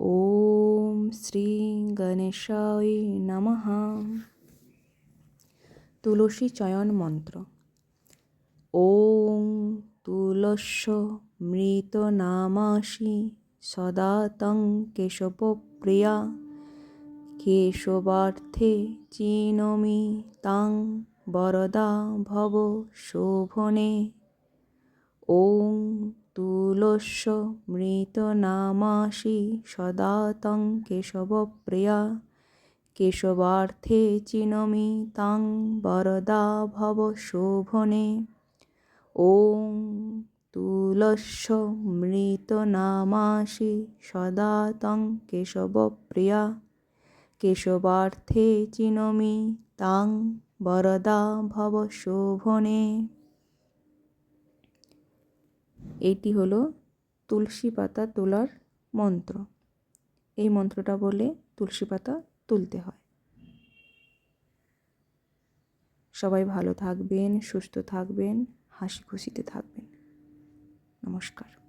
ওম শ্রী গণেশায় নমঃ তুলসী চয়ন মন্ত্র ওং তুলস্য মৃত নামাসি সদা তং কেশবপ্রিয়া কেশবার্থে চিনমি তাং বরদা ভব শোভনে ওং তুলস্য মৃত নামাসি সদা তং কেশবপ্রিয়া কেশবার্থে চিনমি তাং বরদা ভব শোভনে ওং তুলস্য মৃত নামাসি সদা তং কেশবপ্রিয়া কেশবার্থে চিনমি তাং বরদা ভব শোভনে এইটি হলো তুলসী পাতা তোলার মন্ত্র। এই মন্ত্রটা বলে তুলসী পাতা তুলতে হয়। সবাই ভালো থাকবেন, সুস্থ থাকবেন হাসি খুশিতে থাকবেন। নমস্কার।